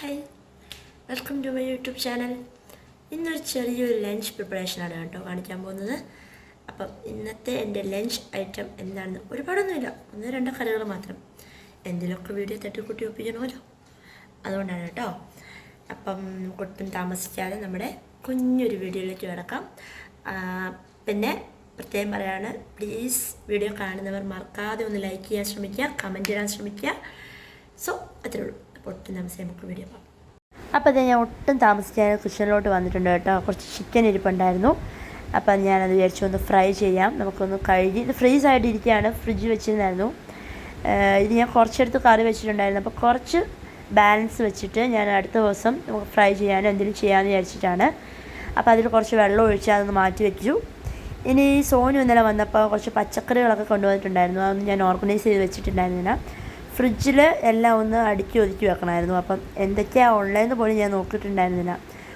Hi welcome to my YouTube channel ഇന്നൊരു ചെറിയൊരു lunch പ്രിപ്പറേഷനാണ് കേട്ടോ കാണിക്കാൻ പോകുന്നത്. അപ്പം ഇന്നത്തെ എന്റെ ലഞ്ച് ഐറ്റം എന്താണെന്ന് ഒരുപാടൊന്നുമില്ല. ഒന്ന് രണ്ട് കറികൾ മാത്രം. എന്തിലൊക്കെ വീഡിയോ തട്ടിക്കൂട്ടി ഒപ്പിക്കണമല്ലോ. അതുകൊണ്ടാണ് കേട്ടോ. അപ്പം ഒട്ടും താമസിക്കാതെ നമ്മുടെ കുഞ്ഞൊരു വീഡിയോയിലേക്ക് കിടക്കാം. പിന്നെ പ്രത്യേകം പറയാണ് പ്ലീസ് വീഡിയോ കാണുന്നവർ മറക്കാതെ ഒന്ന് ലൈക്ക് ചെയ്യാൻ ശ്രമിക്കുക കമന്റ് ചെയ്യാൻ ശ്രമിക്കുക. സോ അത്രേ ഉള്ളൂ. അപ്പോൾ ഒട്ടും താമസിച്ച് നമുക്ക് വീഡിയോ പോകാം അപ്പോൾ അത് ഞാൻ ഒട്ടും താമസിച്ചാൽ കിച്ചണിലോട്ട് വന്നിട്ടുണ്ട് കേട്ടോ. കുറച്ച് ചിക്കൻ ഇരിപ്പുണ്ടായിരുന്നു. അപ്പം ഞാനത് വിചാരിച്ചു ഒന്ന് ഫ്രൈ ചെയ്യാം. നമുക്കൊന്ന് കഴുകി ഇത് ഫ്രീസ് ആയിട്ട് ഇരിക്കുകയാണ് ഫ്രിഡ്ജ് വെച്ചിരുന്നായിരുന്നു ഇത് ഞാൻ കുറച്ചെടുത്ത് കറി വെച്ചിട്ടുണ്ടായിരുന്നു. അപ്പോൾ കുറച്ച് ബാലൻസ് വെച്ചിട്ട് ഞാൻ അടുത്ത ദിവസം നമുക്ക് ഫ്രൈ ചെയ്യാനോ എന്തെങ്കിലും ചെയ്യാമെന്ന് വിചാരിച്ചിട്ടാണ്. അപ്പോൾ അതിൽ കുറച്ച് വെള്ളം ഒഴിച്ച് അതൊന്ന് മാറ്റി വെച്ചു. ഇനി സോനു ഇന്നലെ വന്നപ്പോൾ കുറച്ച് പച്ചക്കറികളൊക്കെ കൊണ്ടുവന്നിട്ടുണ്ടായിരുന്നു. അതൊന്നും ഞാൻ ഓർഗനൈസ് ചെയ്ത് വെച്ചിട്ടുണ്ടായിരുന്നില്ല. ഫ്രിഡ്ജിൽ എല്ലാം ഒന്ന് അടുക്കി ഒതുക്കി വെക്കണമായിരുന്നു. അപ്പം എന്തൊക്കെയാണ് ഉള്ളതെന്ന് പോലും ഞാൻ നോക്കിയിട്ടുണ്ടായിരുന്നില്ല.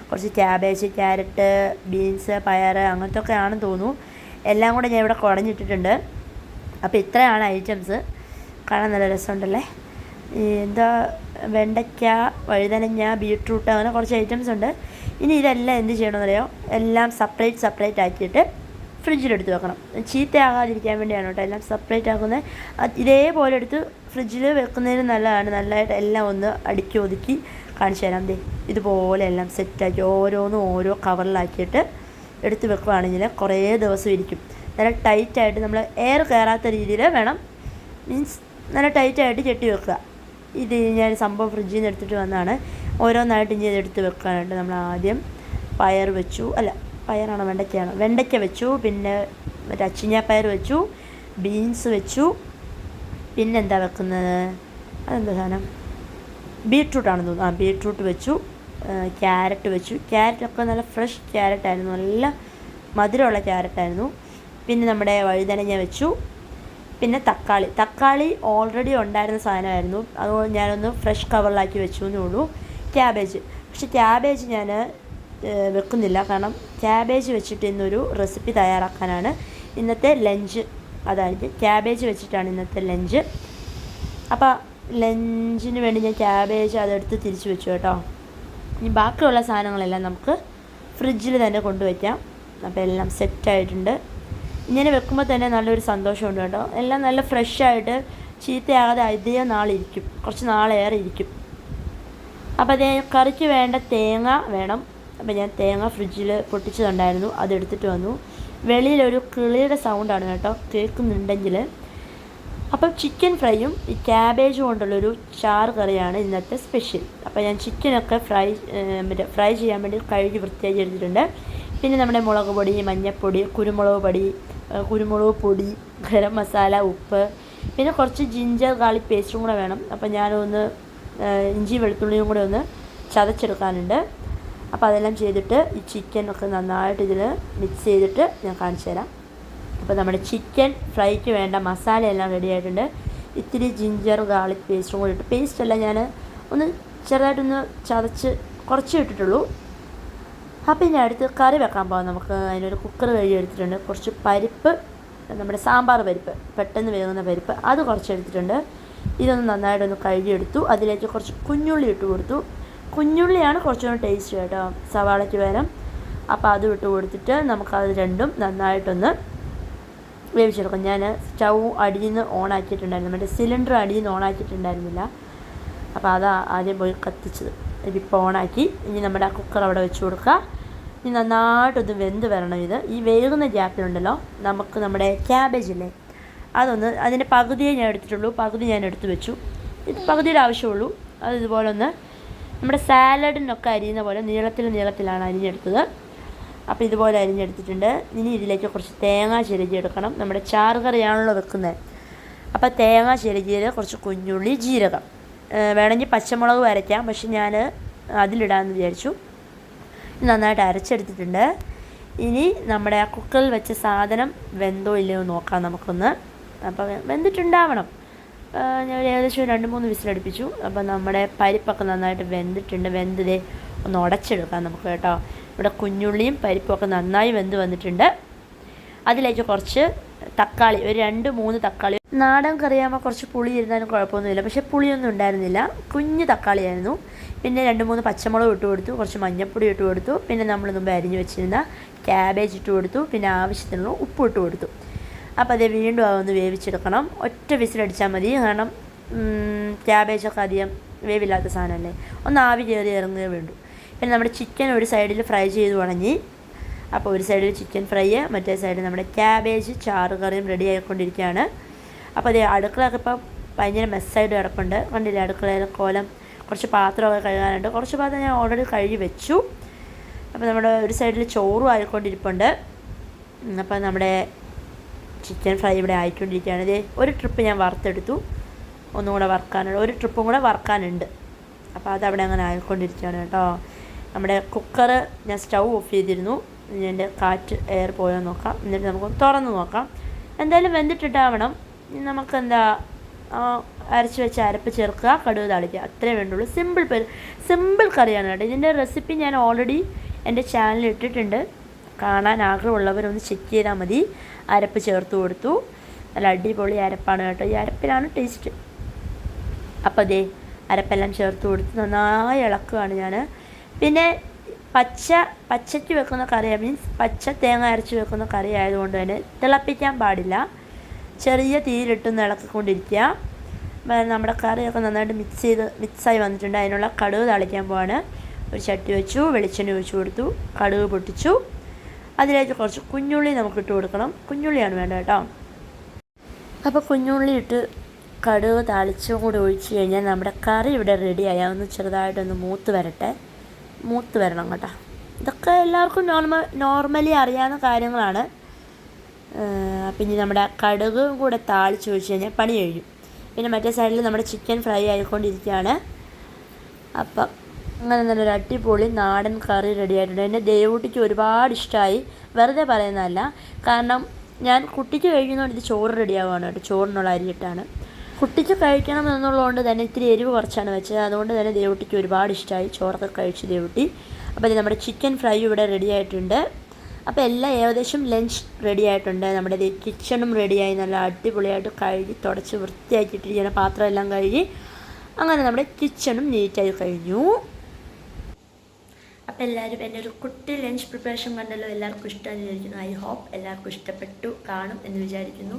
കുറച്ച് ക്യാബേജ് ക്യാരറ്റ് ബീൻസ് പയർ അങ്ങനത്തെ ഒക്കെ ആണെന്ന് തോന്നുന്നു. എല്ലാം കൂടെ ഞാൻ ഇവിടെ കുടഞ്ഞിട്ടിട്ടുണ്ട് അപ്പോൾ ഇത്രയാണ് ഐറ്റംസ്. കാണാൻ നല്ല രസമുണ്ടല്ലേ? എന്താ വെണ്ടയ്ക്ക വഴുതനങ്ങ ബീട്രൂട്ട് അങ്ങനെ കുറച്ച് ഐറ്റംസ് ഉണ്ട്. ഇനി ഇതെല്ലാം എന്ത് ചെയ്യണമെന്നറിയോ? എല്ലാം സെപ്പറേറ്റ് സെപ്പറേറ്റ് ആക്കിയിട്ട് ഫ്രിഡ്ജിലെടുത്ത് വെക്കണം. ചീത്തയാകാതിരിക്കാൻ വേണ്ടിയാണ് കേട്ടോ എല്ലാം സെപ്പറേറ്റ് ആക്കുന്നത്. ഇതേപോലെ എടുത്ത് ഫ്രിഡ്ജിൽ വെക്കുന്നതിന് നല്ലതാണ്. നല്ലതായിട്ട് എല്ലാം ഒന്ന് അടുക്കി ഒതുക്കി കാണിച്ചു തരാം ദേ. ഇതുപോലെ എല്ലാം സെറ്റാക്കി ഓരോന്നും ഓരോ കവറിലാക്കിയിട്ട് എടുത്ത് വെക്കുകയാണെങ്കിൽ കുറേ ദിവസം ഇരിക്കും. നല്ല ടൈറ്റായിട്ട് നമ്മൾ എയർ കയറാത്ത രീതിയിൽ വേണം. മീൻസ് നല്ല ടൈറ്റായിട്ട് ചെട്ടി വെക്കുക. ഇത് ഞാൻ സംഭവം ഫ്രിഡ്ജിൽ നിന്ന് എടുത്തിട്ട് വന്നതാണ്. ഓരോന്നായിട്ട് ഇനി ഇതെടുത്ത് വെക്കാനായിട്ട് നമ്മൾ ആദ്യം പയർ വെച്ചു. അല്ല പയറാണോ വെണ്ടയ്ക്കയാണോ? വെണ്ടയ്ക്ക വെച്ചു. പിന്നെ മറ്റേ അച്ചിങ്ങാപ്പയർ വെച്ചു. ബീൻസ് വെച്ചു. പിന്നെന്താ വെക്കുന്നത്? അതെന്താ സാധനം? ബീട്രൂട്ട് ആണെന്ന് തോന്നുന്നു. ആ ബീട്രൂട്ട് വെച്ചു. ക്യാരറ്റ് വെച്ചു. ക്യാരറ്റൊക്കെ നല്ല ഫ്രഷ് ക്യാരറ്റായിരുന്നു. നല്ല മധുരമുള്ള ക്യാരറ്റായിരുന്നു. പിന്നെ നമ്മുടെ വഴുതനങ്ങ വെച്ചു. പിന്നെ തക്കാളി. തക്കാളി ഓൾറെഡി ഉണ്ടായിരുന്ന സാധനമായിരുന്നു. അതുകൊണ്ട് ഞാനൊന്ന് ഫ്രഷ് കവറിലാക്കി വെച്ചു എന്നേ ഉള്ളൂ. ക്യാബേജ്. പക്ഷെ ക്യാബേജ് ഞാൻ വെക്കുന്നില്ല. കാരണം ക്യാബേജ് വെച്ചിട്ട് ഇന്നൊരു റെസിപ്പി തയ്യാറാക്കാനാണ്. ഇന്നത്തെ ലഞ്ച് അതായത് ക്യാബേജ് വെച്ചിട്ടാണ് ഇന്നത്തെ ലഞ്ച് അപ്പോൾ ലഞ്ചിന് വേണ്ടി ഞാൻ ക്യാബേജ് അതെടുത്ത് തിരിച്ചു വെച്ചു കേട്ടോ. ഇനി ബാക്കിയുള്ള സാധനങ്ങളെല്ലാം നമുക്ക് ഫ്രിഡ്ജിൽ തന്നെ കൊണ്ടുവയ്ക്കാം. അപ്പോൾ എല്ലാം സെറ്റായിട്ടുണ്ട് ഇങ്ങനെ വെക്കുമ്പോൾ തന്നെ നല്ലൊരു സന്തോഷമുണ്ട് കേട്ടോ. എല്ലാം നല്ല ഫ്രഷായിട്ട് ചീത്തയാകാതെ അധികം നാളിരിക്കും. കുറച്ച് നാളേറെ ഇരിക്കും. അപ്പോൾ അതേ കറിക്ക് വേണ്ട തേങ്ങ വേണം. അപ്പോൾ ഞാൻ തേങ്ങ ഫ്രിഡ്ജിൽ പൊട്ടിച്ചതുണ്ടായിരുന്നു. അതെടുത്തിട്ട് വന്നു. വെളിയിലൊരു കിളിയുടെ സൗണ്ടാണ് കേട്ടോ. കേൾക്കുന്നുണ്ടെങ്കിൽ അപ്പം ചിക്കൻ ഫ്രൈയും ഈ ക്യാബേജും കൊണ്ടുള്ളൊരു ചാറ് കറിയാണ് ഇന്നത്തെ സ്പെഷ്യൽ അപ്പോൾ ഞാൻ ചിക്കനൊക്കെ ഫ്രൈ മറ്റേ ഫ്രൈ ചെയ്യാൻ വേണ്ടി കഴുകി വൃത്തിയാക്കി എടുത്തിട്ടുണ്ട്. പിന്നെ നമ്മുടെ മുളക് പൊടി മഞ്ഞൾപ്പൊടി കുരുമുളക് പൊടി കുരുമുളക് പൊടി ഗരം മസാല ഉപ്പ് പിന്നെ കുറച്ച് ജിഞ്ചർ ഗാർലിക് പേസ്റ്റും കൂടെ വേണം. അപ്പോൾ ഞാനൊന്ന് ഇഞ്ചി വെളുത്തുള്ളിയും കൂടെ ഒന്ന് ചതച്ചെടുക്കാനുണ്ട്. അപ്പോൾ അതെല്ലാം ചെയ്തിട്ട് ഈ ചിക്കൻ ഒക്കെ നന്നായിട്ട് ഇതിൽ മിക്സ് ചെയ്തിട്ട് ഞാൻ കാണിച്ചു തരാം. അപ്പോൾ നമ്മുടെ ചിക്കൻ ഫ്രൈക്ക് വേണ്ട മസാലയെല്ലാം റെഡി ആയിട്ടുണ്ട്. ഇത്തിരി ജിഞ്ചർ ഗാർലിക് പേസ്റ്റും കൂടി ഇട്ട് പേസ്റ്റെല്ലാം ഞാൻ ഒന്ന് ചെറുതായിട്ടൊന്ന് ചതച്ച് കുറച്ച് ഇട്ടിട്ടുള്ളൂ. അപ്പോൾ ഇനി അടുത്ത് കറി വെക്കാൻ പോകാം നമുക്ക് അതിനൊരു കുക്കർ കഴുകി എടുത്തിട്ടുണ്ട്. കുറച്ച് പരിപ്പ് നമ്മുടെ സാമ്പാർ പരിപ്പ് പെട്ടെന്ന് വേകുന്ന പരിപ്പ് അത് കുറച്ച് എടുത്തിട്ടുണ്ട്. ഇതൊന്ന് നന്നായിട്ടൊന്ന് കഴുകിയെടുത്തു. അതിലേക്ക് കുറച്ച് കുഞ്ഞുള്ളി ഇട്ട് കൊടുത്തു. കുഞ്ഞുള്ളിയാണ് കുറച്ചുകൂടി ടേസ്റ്റ് കേട്ടോ. സവാളയ്ക്ക് പകരം. അപ്പോൾ അത് ഇട്ട് കൊടുത്തിട്ട് നമുക്കത് രണ്ടും നന്നായിട്ടൊന്ന് വേവിച്ചെടുക്കും. ഞാൻ സ്റ്റൗ അടിയിൽ നിന്ന് ഓൺ ആക്കിയിട്ടുണ്ടായിരുന്നു. മറ്റേ സിലിണ്ടർ അടിയിൽ നിന്ന് ഓൺ ആക്കിയിട്ടുണ്ടായിരുന്നില്ല. അപ്പോൾ അതാ ആദ്യം പോയി കത്തിച്ചത്. ഇതിപ്പോൾ ഓണാക്കി ഇനി നമ്മുടെ കുക്കർ അവിടെ വെച്ച് കൊടുക്കുക. ഇനി നന്നായിട്ടൊന്ന് വെന്ത് വരണം ഇത്. ഈ വേകുന്ന ഗ്യാപ്പിലുണ്ടല്ലോ നമുക്ക് നമ്മുടെ ക്യാബേജ് ഇല്ലേ? അതൊന്ന് അതിന്റെ പകുതിയെ ഞാൻ എടുത്തിട്ടുള്ളൂ. പകുതി ഞാൻ എടുത്ത് വെച്ചു. ഇത് പകുതിയുടെ ആവശ്യമുള്ളൂ. അത് ഇതുപോലെ ഒന്ന് നമ്മുടെ സാലഡിനൊക്കെ അരിയുന്ന പോലെ നീളത്തിൽ നീളത്തിലാണ് അരിഞ്ഞെടുത്തത്. അപ്പോൾ ഇതുപോലെ അരിഞ്ഞെടുത്തിട്ടുണ്ട്. ഇനി ഇതിലേക്ക് കുറച്ച് തേങ്ങ ചിരകിയെടുക്കണം നമ്മുടെ ചാറ് കറിയാണല്ലോ വെക്കുന്നത് അപ്പോൾ തേങ്ങ ചിരകിയത് കുറച്ച് കുഞ്ഞുള്ളി ജീരകം. വേണമെങ്കിൽ പച്ചമുളക് അരയ്ക്കാം പക്ഷെ ഞാൻ അതിലിടാമെന്ന് വിചാരിച്ചു. നന്നായിട്ട് അരച്ചെടുത്തിട്ടുണ്ട്. ഇനി നമ്മുടെ ആ കുക്കറിൽ വെച്ച സാധനം വെന്തോ ഇല്ലയോ നോക്കാം നമുക്കൊന്ന്. അപ്പോൾ വെന്തിട്ടുണ്ടാവണം. ഞാൻ ഏകദേശം രണ്ട് മൂന്ന് വിസിലടുപ്പിച്ചു. അപ്പോൾ നമ്മുടെ പരിപ്പൊക്കെ നന്നായിട്ട് വെന്തിട്ടുണ്ട്. വെന്തതേ ഒന്ന് ഉടച്ചെടുക്കാം നമുക്ക് കേട്ടോ. ഇവിടെ കുഞ്ഞുള്ളിയും പരിപ്പൊക്കെ നന്നായി വെന്ത് വന്നിട്ടുണ്ട്. അതിലേക്ക് കുറച്ച് തക്കാളി ഒരു രണ്ട് മൂന്ന് തക്കാളി. നാടൻ കറിയാകുമ്പോൾ കുറച്ച് പുളി ഇരുന്നാലും കുഴപ്പമൊന്നുമില്ല. പക്ഷേ പുളിയൊന്നും ഉണ്ടായിരുന്നില്ല. കുഞ്ഞ് തക്കാളിയായിരുന്നു. പിന്നെ രണ്ട് മൂന്ന് പച്ചമുളക് ഇട്ട് കൊടുത്തു. കുറച്ച് മഞ്ഞൾപ്പൊടി ഇട്ട് കൊടുത്തു. പിന്നെ നമ്മൾ മുമ്പ് അരിഞ്ഞു വെച്ചിരുന്ന ക്യാബേജ് ഇട്ട് കൊടുത്തു. പിന്നെ ആവശ്യത്തിനുള്ള ഉപ്പ് ഇട്ട് കൊടുത്തു. അപ്പോൾ അത് വീണ്ടും അതൊന്ന് വേവിച്ചെടുക്കണം. ഒറ്റ വിസിലടിച്ചാൽ മതി. കാരണം ക്യാബേജൊക്കെ അധികം വേവില്ലാത്ത സാധനമല്ലേ. ഒന്ന് ആവി കയറി ഇറങ്ങുകയേ വേണ്ടു. പിന്നെ നമ്മുടെ ചിക്കൻ ഒരു സൈഡിൽ ഫ്രൈ ചെയ്ത് ഉണങ്ങി അപ്പോൾ ഒരു സൈഡിൽ ചിക്കൻ ഫ്രൈ മറ്റേ സൈഡിൽ നമ്മുടെ ക്യാബേജ് ചാറ് കറിയും റെഡി ആയിക്കൊണ്ടിരിക്കുകയാണ്. അപ്പോൾ അത് അടുക്കളയൊക്കെ ഇപ്പോൾ ഭയങ്കര മെസ്സായിട്ട് കിടപ്പുണ്ട്. കണ്ടില്ലേ? അടുക്കളയിൽ കോലം കുറച്ച് പാത്രമൊക്കെ കഴുകാനുണ്ട്. കുറച്ച് പാത്രം ഞാൻ ഓൾറെഡി കഴുകി വെച്ചു. അപ്പോൾ നമ്മുടെ ഒരു സൈഡിൽ ചോറും ആയിക്കൊണ്ടിരിപ്പുണ്ട്. അപ്പോൾ നമ്മുടെ ചിക്കൻ ഫ്രൈ ഇവിടെ ആയിക്കൊണ്ടിരിക്കുകയാണ്. ഇതേ ഒരു ട്രിപ്പ് ഞാൻ വറുത്തെടുത്തു. ഒന്നും കൂടെ വറുക്കാനുണ്ട് ഒരു ട്രിപ്പും കൂടെ വറുക്കാനുണ്ട്. അപ്പോൾ അതവിടെ അങ്ങനെ ആയിക്കൊണ്ടിരിക്കുകയാണ് കേട്ടോ. നമ്മുടെ കുക്കർ ഞാൻ സ്റ്റൗ ഓഫ് ചെയ്തിരുന്നു. ഇനി എന്റെ കാറ്റ് എയർ പോയോ നോക്കാം. എന്നിട്ട് നമുക്ക് തുറന്ന് നോക്കാം. എന്തായാലും വെന്തിട്ടിട്ടാവണം നമുക്കെന്താ അരച്ച് വെച്ച് അരപ്പ് ചേർക്കുക കടുക് താളിക്കുക. അത്രേ വേണ്ടുള്ളൂ. സിമ്പിൾ പരി സിമ്പിൾ കറിയാണ് കേട്ടോ. ഇതിന്റെ റെസിപ്പി ഞാൻ ഓൾറെഡി എന്റെ ചാനലിൽ ഇട്ടിട്ടുണ്ട്. കാണാൻ ആഗ്രഹമുള്ളവരൊന്ന് ചെക്ക് ചെയ്താൽ മതി. അരപ്പ് ചേർത്ത് കൊടുത്തു. നല്ല അടിപൊളി അരപ്പാണ് കേട്ടോ. ഈ അരപ്പിലാണ് ടേസ്റ്റ് അപ്പോൾ ദേ അരപ്പെല്ലാം ചേർത്ത് കൊടുത്ത് നന്നായി ഇളക്കുകയാണ് ഞാൻ പിന്നെ പച്ച പച്ചയ്ക്ക് വെക്കുന്ന കറി മീൻസ് പച്ച തേങ്ങ അരച്ച് വെക്കുന്ന കറി ആയതുകൊണ്ട് തന്നെ തിളപ്പിക്കാൻ പാടില്ല. ചെറിയ തീയിലിട്ടൊന്ന് ഇളക്കിക്കൊണ്ടിരിക്കുക. നമ്മുടെ കറിയൊക്കെ നന്നായിട്ട് മിക്സ് ചെയ്ത് മിക്സായി വന്നിട്ടുണ്ട്. അതിനുള്ള കടുക് തളിക്കാൻ പോവാണ്. ഒരു ചട്ടി വെച്ചു വെളിച്ചെണ്ണ ഒഴിച്ചു കൊടുത്തു. കടുക് പൊട്ടിച്ചു. അതിലേക്ക് കുറച്ച് കുഞ്ഞുള്ളി നമുക്ക് ഇട്ട് കൊടുക്കണം. കുഞ്ഞുള്ളിയാണ് വേണ്ടത് കേട്ടോ. അപ്പോൾ കുഞ്ഞുള്ളി ഇട്ട് കടുക് താളിച്ചും കൂടി ഒഴിച്ച് കഴിഞ്ഞാൽ നമ്മുടെ കറി ഇവിടെ റെഡിയായി ഒന്ന് ചെറുതായിട്ടൊന്ന് മൂത്ത് വരട്ടെ. മൂത്ത് വരണം കേട്ടോ. ഇതൊക്കെ എല്ലാവർക്കും നോർമൽ നോർമലി അറിയാവുന്ന കാര്യങ്ങളാണ്. ഇനി നമ്മുടെ കടുകും കൂടെ താളിച്ച് ഒഴിച്ച് കഴിഞ്ഞാൽ പണി കഴിഞ്ഞു. പിന്നെ മറ്റേ സൈഡിൽ നമ്മുടെ ചിക്കൻ ഫ്രൈ ആയിക്കൊണ്ടിരിക്കുകയാണ്. അപ്പം അങ്ങനെ നല്ലൊരു അടിപൊളി നാടൻ കറി റെഡി ആയിട്ടുണ്ട് എന്റെ ദേവൂട്ടിക്ക് ഒരുപാട് ഇഷ്ടമായി വെറുതെ പറയുന്നതല്ല. കാരണം ഞാൻ കുട്ടിക്ക് കഴിക്കുന്നതുകൊണ്ട് ഇത് ചോറ് റെഡിയാവുകയാണ് കേട്ടോ. ചോറിനുള്ള അരിയിട്ടാണ്. കുട്ടിക്ക് കഴിക്കണം എന്നുള്ളതുകൊണ്ട് തന്നെ ഇത്തിരി എരിവ് കുറച്ചാണ് വെച്ചത്. അതുകൊണ്ട് തന്നെ ദേവൂട്ടിക്ക് ഒരുപാട് ഇഷ്ടമായി ചോറൊക്കെ കഴിച്ചു ദേവൂട്ടി. അപ്പോൾ ഇത് നമ്മുടെ ചിക്കൻ ഫ്രൈ ഇവിടെ റെഡി ആയിട്ടുണ്ട് അപ്പോൾ എല്ലാം ഏകദേശം ലഞ്ച് റെഡി ആയിട്ടുണ്ട് നമ്മുടെ കിച്ചണും റെഡിയായി. നല്ല അടിപൊളിയായിട്ട് കഴുകി തുടച്ച് വൃത്തിയാക്കിയിട്ടിരിക്കുന്ന പാത്രം എല്ലാം കഴുകി. അങ്ങനെ നമ്മുടെ കിച്ചണും നീറ്റായി കഴിഞ്ഞു. അപ്പോൾ എല്ലാവരും എന്റെ ഒരു കുട്ടി ലഞ്ച് പ്രിപ്പറേഷൻ കണ്ടല്ലോ എല്ലാവർക്കും ഇഷ്ടമായിരിക്കുന്നു ഐ ഹോപ്പ് എല്ലാവർക്കും ഇഷ്ടപ്പെട്ടു കാണും എന്ന് വിചാരിക്കുന്നു.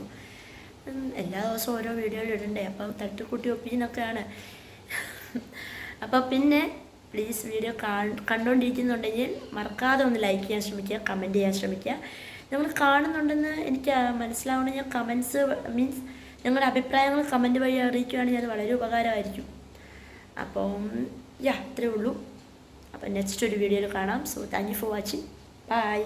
എല്ലാ ദിവസവും ഓരോ വീഡിയോയിൽ ഇടണ്ടേ? അപ്പം തട്ടുകൂട്ടി ഒപ്പീനൊക്കെയാണ് അപ്പോൾ പിന്നെ പ്ലീസ് വീഡിയോ കണ്ടുകൊണ്ടിരിക്കുന്നുണ്ടെങ്കിൽ മറക്കാതെ ഒന്ന് ലൈക്ക് ചെയ്യാൻ ശ്രമിക്കുക കമന്റ് ചെയ്യാൻ ശ്രമിക്കുക. നിങ്ങൾ കാണുന്നുണ്ടെന്ന് എനിക്ക് മനസ്സിലാവണമെങ്കിൽ കമൻസ് മീൻസ് നിങ്ങളുടെ അഭിപ്രായങ്ങൾ കമന്റ് വഴി അറിയിക്കുകയാണെങ്കിൽ അത് വളരെ ഉപകാരമായിരിക്കും. അപ്പം യാ അത്രേ ഉള്ളൂ. അപ്പം നെക്സ്റ്റ് ഒരു വീഡിയോയിൽ കാണാം. So thank you for watching bye